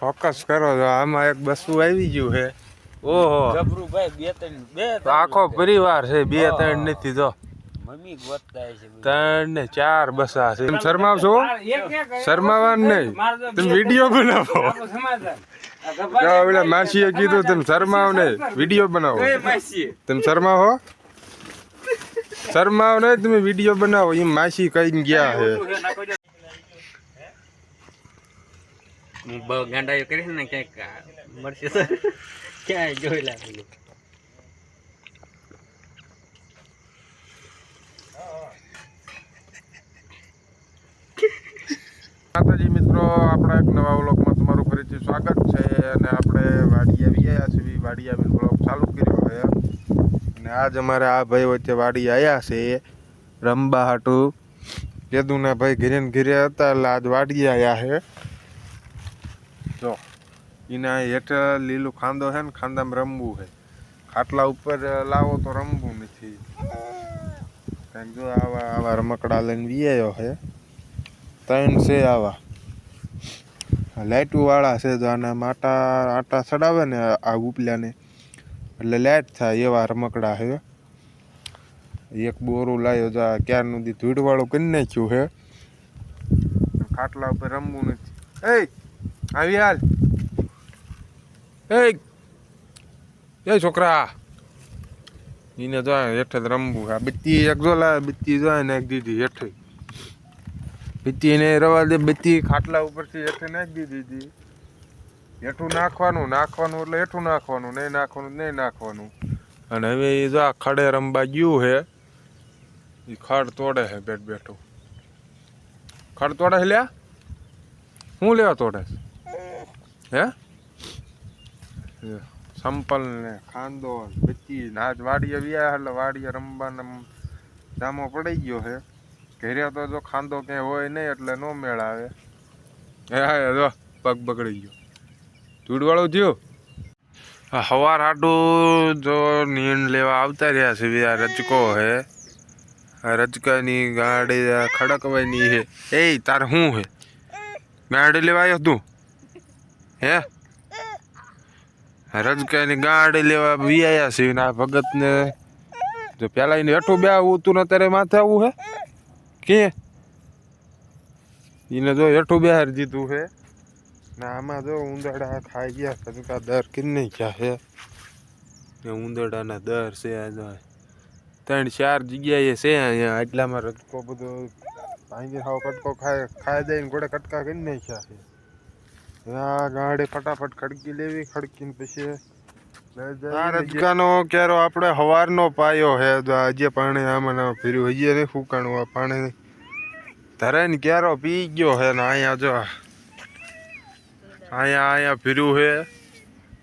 Focus. કરો તો આમાં એક બસુ આવી ગયું છે. ઓહો. બે ત્રણ બે આખો પરિવાર છે બે ત્રણ નથી તો મમ્મી ગોતતા છે ત્રણ ને ચાર બસા છે. તમે શરમાવશો? શરમાવાનું નહીં. તમે વીડિયો બનાવો. પેલા માસીએ કીધું તમે શરમાવ નહીં વીડિયો બનાવો. તમે શરમાવો? શરમાવ નહીં તમે વીડિયો બનાવો એમ માસી કઈ ગયા છે. હું બહુ ગાંડાયો કરીશ ને ક્યાંક મળશે ક્યાંય જોઈ લાગેલું. માતાજી મિત્રો આપણા એક નવા વ્લોગમાં તમારું ફરીથી સ્વાગત છે અને આપણે વાડી આવી ગયા છીએ વાડી આવીને વ્લોગ ચાલુ કર્યો છે અને આજ અમારે આ ભાઈ વચ્ચે વાડી આવ્યા છે રંબા હાટું કેદુના ભાઈ ઘરે ને હતા, એટલે આજ વાડી આવ્યા છે. જો એના હેઠ લીલું ખાંદો છે ને, ખાંદામાં રમવું છે. ખાટલા ઉપર લાવો તો રમવું નથી. કારણ જો આવા આવા રમકડા લઈને વી આવ્યો છે. ત્રણ છે આવા. લાઇટું વાળા છે તો આના માટા, આટા ચડાવે ને આ ઉપલાને. એટલે લાઇટ થાય એવા રમકડા છે એક બોરું લાવ્યો તો આ ક્યારનું દી ધૂળવાળું કરી નાખ્યું છે ખાટલા ઉપર રમવું નથી. એ આવી હાલ. એ છોકરા. એને જો હેઠે રમવું આ બત્તી એક જો લાવે, બત્તી જો નાખી દીધી હેઠે બત્તી એને રવા દે, બત્તી ખાટલા ઉપરથી હેઠે નાખી દીધી હેઠું નાખવાનું નાખવાનું એટલે હેઠું નાખવાનું, નહીં નાખવાનું નહીં નાખવાનું. અને હવે એ જો આ ખડે રમવા ગયું છે એ ખડ તોડે છે બેઠ બેઠું. ખડ તોડે લ્યા? હું લેવા તોડે? હે? સંપલ ને ખાંદો ને નાજ વાડીએ વ્યા એટલે વાડીએ રમવાને જામો પડી ગયો છે ઘેરે તો જો ખાંદો ક્યાંય હોય નહીં એટલે નો મેળ આવે. હે, હા, જો, પગ બગડી ગયો. ધૂળવાળું થયો? હવાર હાટું જો નીણ લેવા આવતા રહ્યા છે આ રચકો હે. આ રચકાની ગાડી ખડકવાની હે. એ તાર શું હે? ગાડી લેવા આવ્યો તું? હે? રજકાની ગાડી લેવા વી આવ્યા છે ને આ ભગતને. જો પેલા એને હેઠું બે આવું તું ને તારે માથે આવું હે? કે? એને જો હેઠું બહાર દીધું છે ને આમાં જો ઉંદરડા ખાઈ ગયા કચકા દર કિન્ને છે. ને ઉંદરડાના દર છે આ જો ત્રણ ચાર જગ્યાએ છે અહીંયા આટલામાં રજકો બધો ભાંગી ખાવ કટકો ખાય ખાઈ દઈને ગોળે કટકા કરી નાખ્યા છે. આ ગાડે ફટાફટ ખડકી લેવી ખડકીને પછી આ રજકાનો ક્યારો આપણે હવારનો પાયો હે જો આજે પાણી આમાં ફેર્યું હજી નહીં ફૂકાણું આ પાણી ધરે ને ક્યારો પી ગયો હે ને અહીંયા જો અહીંયા અહીંયા ફીર્યું હે.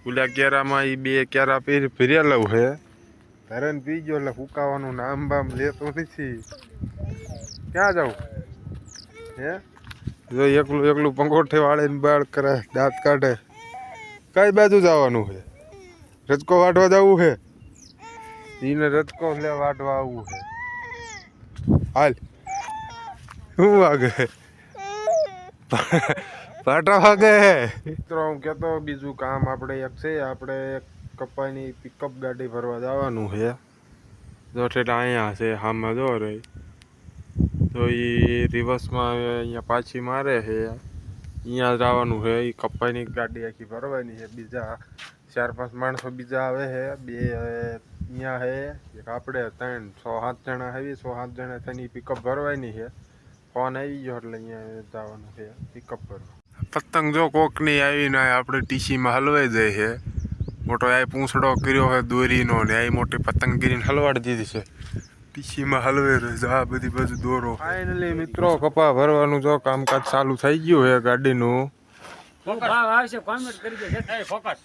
ઓલા કેરામાં એ બે કેરા પીર ફેરેલું હે. ધરણ પી ગયો એટલે ફૂકાવાનું નામ બામ લેતો નથી. ક્યાં જાઉં? હે? જો એકલું એકલું પંખોઠે વાળીને બાળ કરે, દાંત કાઢે. કઈ બાજુ જવાનું છે રજકો વાટવા જવું છે એને રજકો લે વાટવા આવવું છે હાલ. શું વાગે? પાટા વાગે મિત્રો, હું કહેતો બીજું કામ આપણે એક છે, આપણે કપાની પિકઅપ ગાડી ભરવા જવાનું છે. જો ઠેઠ અહીંયા છે, હામાં જો રે. તો એ રિવર્સમાં અહીંયા પાછી મારે છે. અહીંયા જવાનું છે એ કપાઈની ગાડી આખી ભરવાની છે. બીજા ચાર પાંચ માણસો બીજા આવે છે. બે અહીંયા છે, એક આપણે, ત્રણ, છ, સાત જણા આવી, છ, સાત જણા તેની પિકઅપ ભરવાની છે. ફોન આવી ગયો એટલે અહીંયા જવાનું છે પિકઅપ ભરવા. પતંગ જો કોકની આવીને આપણે ટીસીમાં હલવાઈ જાય છે. મોટો આ પૂંછડો કર્યો હોય દોરીનો ને આ મોટી પતંગ ગીરીને હલવાડી દીધી છે. ટીસીમાં હલવે રહે છે. આ બધી બાજુ દોરો. ફાઇનલી મિત્રો કપા ભરવાનું જો કામકાજ ચાલુ થઈ ગયું છે ગાડીનું. ફોકસ. ભાવ આવશે કોમેન્ટ કરી દેજો એ ફોકસ.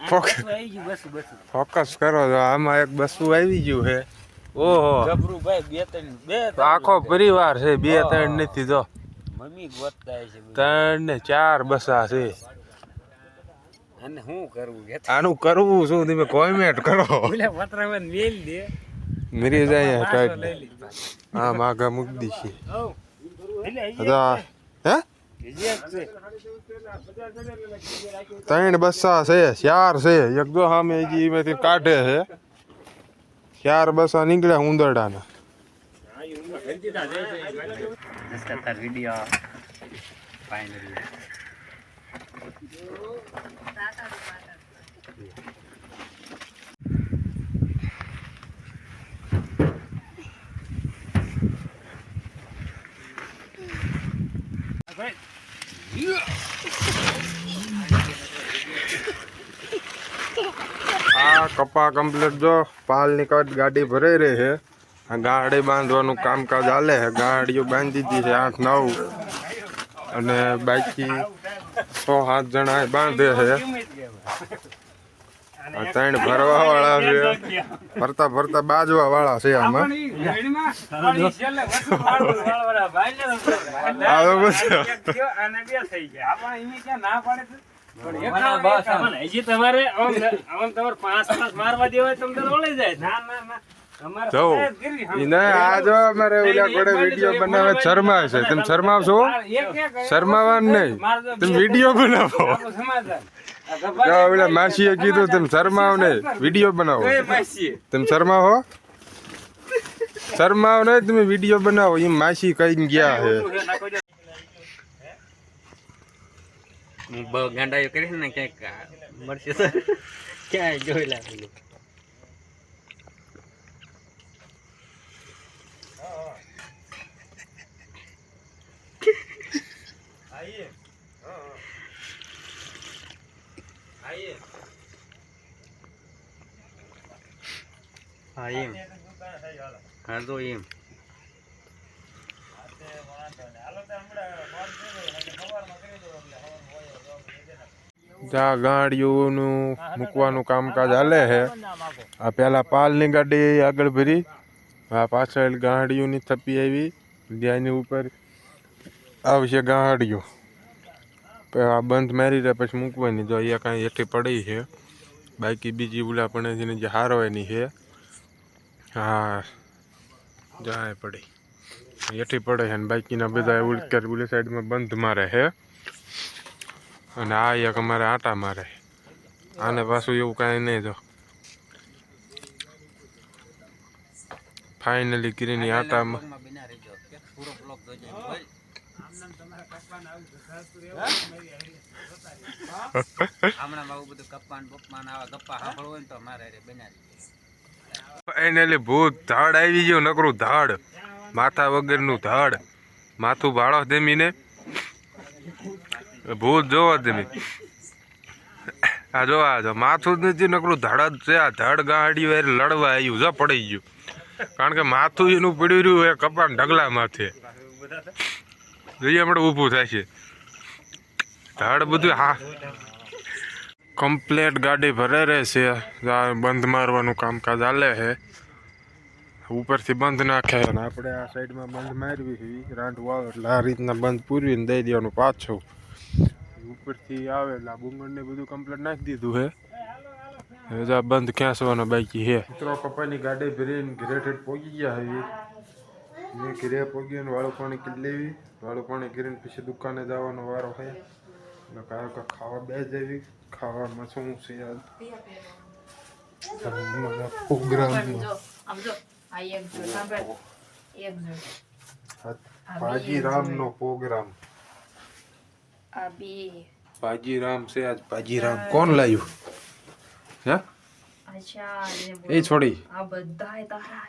ફોકસ. બસ આવી ગયું બસ બસ. ફોકસ કરો તો આમાં એક બસું આવી ગયું છે. ઓહો. ગભરું બે ત્રણ આખો પરિવાર છે બે ત્રણ નથી તો મમ્મી ગોતતા છે ત્રણ ને ચાર બસા છે. અને શું કરવું આનું કરવું શું? તમે કોમેન્ટ કરો. ઓલા પત્રમાં મેલ દે. મેરી જાય ટાઈટ હા માગા મૂકી હઉ. અદા હે? ત્રણ બસ્સા છે ચાર છે. એક જો સામે એમાંથી કાઢે છે. ચાર બસ્સા નીકળ્યા ઉંદરડાના. Just તાર વીડિયો ફાઇનલી આ કપા કમ્પ્લીટ જો પાલની કટ ગાડી ભરાઈ રહી છે. આ ગાડી બાંધવાનું કામકાજ હાલે છે. ગાડીઓ બાંધી દીધી છે આઠ નવ. અને બાકી છ, સાત જણા બાંધે છે. ત્રણ ભરવા વાળા છે. ફરતા ફરતા બાજવા વાળા છે આમાં. તમારે પાંચ પાંચ મારવા દેવાય તમને જાય. ના ના ના. અમારે જો સફેદ ગીરી, હા. ઈને આ જો અમારે ઓલા ઘોડે વીડિયો બનાવે શરમાય છે તમે શરમાવશો? શરમાવાનું નહીં. તમે વીડિયો બનાવો. ઓલા માસીએ કીધું તમે શરમાવ નહીં વીડિયો બનાવો. તમે શરમાવો? શરમાવ નહીં તમે વીડિયો બનાવો. એમ માસી કઈ ગયા છે ગાંડા કરી ને ક્યાંક મળશે ક્યાંય જોઈ લાગેલું એમ. હા, તો એમ. જ્યાં ગાડીઓનું મૂકવાનું કામકાજ હાલે છે આ પેલા પાલની ગાડી આગળ ભરી, આ પાછળ ગાડીઓની થપ્પી આવી ત્યાંની ઉપર આવશે ગાડીઓ. આ બંધ મારી રહ્યા, પછી મૂકવાની, જો અહીંયા કાંઈ હેઠી પડી છે. બાકી બીજી ઉલા પણ જે હારવાની છે. હા જાય પડી. હેઠી પડે છે બાકીના બધા ઉલકર ઉલી સાઈડમાં બંધ મારે છે. અને આ એક અમારે આટા મારે આને પાછું એવું કાંઈ નહીં જો. ફાઇનલી ગીરીની આટામાં હમણાં આવું બધું કપ્પાન બપ્પાન આવા ગપ્પા સાંભળવું હોય ને તો મારે રે બિના રહેજો. ફાઇનલી ભૂત, ધાડ આવી ગયું, નકરું ધાડ. માથા વગરનું ધાડ. માથું ભાળો ધમીને. ભૂત જોવો જમી આ જો આ જો, માથું જ નથી, નકરું ધાડ જ છે. આ ધાડ ગાડી વાર લડવા આવ્યું, જો પડી ગયું. કારણ કે માથું એનું પડ્યું રહ્યું એ કપાન ઢગલા માથે જોઈએ આપણે ઊભું થાય છે. ધાડ બધું હા. કમ્પ્લેટ ગાડી ભરે છે. બંધ મારવાનું કામકાજ હાલે છે. ઉપરથી બંધ નાખે અને આપણે આ સાઈડમાં બંધ મારવી છે. રાંઢ વાવે એટલે આ રીતના બંધ પૂરવીને દઈ દેવાનું પાછું. ઉપરથી આવે એટલે બુંગળને બધું કમ્પ્લેટ નાખી દીધું છે. હવે જો આ બંધ ખેંચવાનો બાકી છે. મિત્રો, પપ્પાની ગાડી ભરીને ઘરે ઠેઠ પહોંચી ગયા હવે મેં ઘરે પહોંચીને વાળું પાણી કરી લેવી. વાળું પાણી કરીને પછી દુકાને જવાનો વારો હોય એટલે કાંઈ ખાવા બે જવી ખાવામાં શું છે યાર પ્રોગ્રામ જો આમ જો આ એક જો સાંભળ એક જો ભાજીરામનો પ્રોગ્રામ ભાજીરામ છે આજ ભાજીરામ કોણ લાવ્યું હે એ છોડી આ બધા તારા